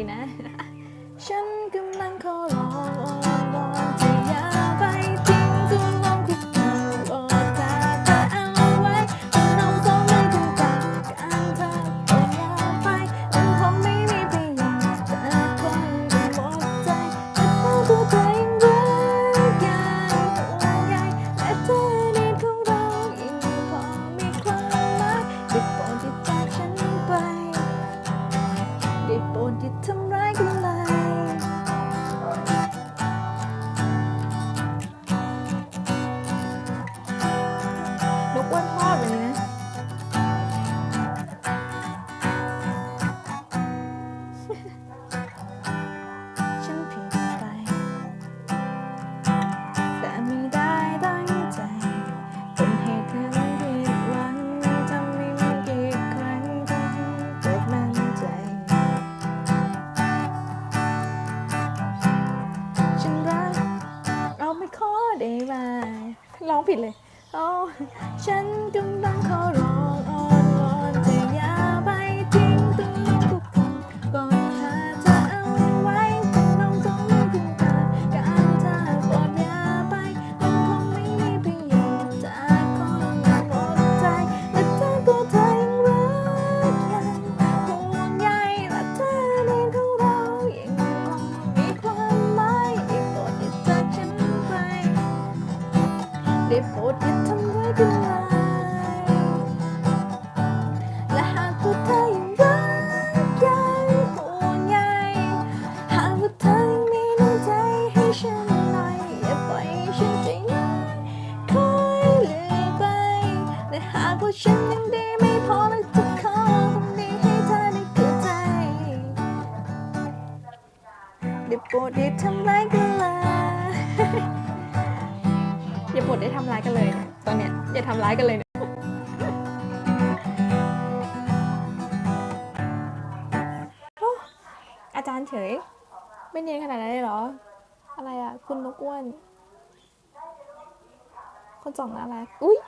ดีนะ ฉันกำลังขอร้องอ้อนวอนเธออย่าไปทิ้งตัวลงคุกเข่อดเธอเอเอาไว้ฉันเอาสองมือขึ้นจากการเธอโปรดอย่าไปมันคงไม่มีประโยชน์แต่คงจะหมดใจจะเองตัวเธ นที่ทำร้ายกัน ร้องผิดเลย โอ้ ฉันกำลังขอร้อง ได้โปรดอย่าทำร้ายกันเลยและหากว่าเธอยังรักยังห่วงใยหากว่าเธอยังมีน้ำใจให้ฉันหน่อยอย่าปล่อยให้ฉันใจน้อยคอยเลืมไปและหากว่าฉันยังดีไม่พอและจะขอคนดีให้เธอได้เข้าใจได้โปรดอย่าทำร้ายกันำร้ายกันเลยนะตอนเนี้ยอย่าทำร้ายกันเลยนะโอ้อาจารย์เฉย ไม่เนียนขนาดนั้นเลยเหรอ อะไรอะ คุณนกอ้วน คนสองน่ารักอุ้ย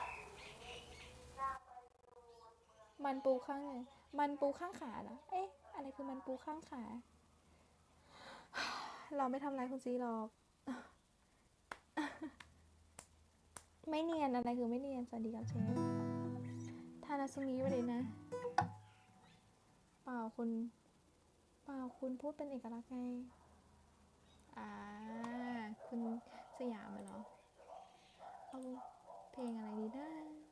มันปูข้างไหนมันปูข้างขาเหรอ เอ๊ะ อะไรคือมันปูข้างขา เราไม่ทำร้ายคุณซีหรอก ไม่เนียนอะไรคือไม่เนียนสวัสดีครับเชฟทานาซุมิไปเลยนะ เปล่าคุณ เปล่าคุณพูดเป็นเอกลักษณ์ไง อ่า คุณสยามเหรอ เอาเพลงอะไรดีนะ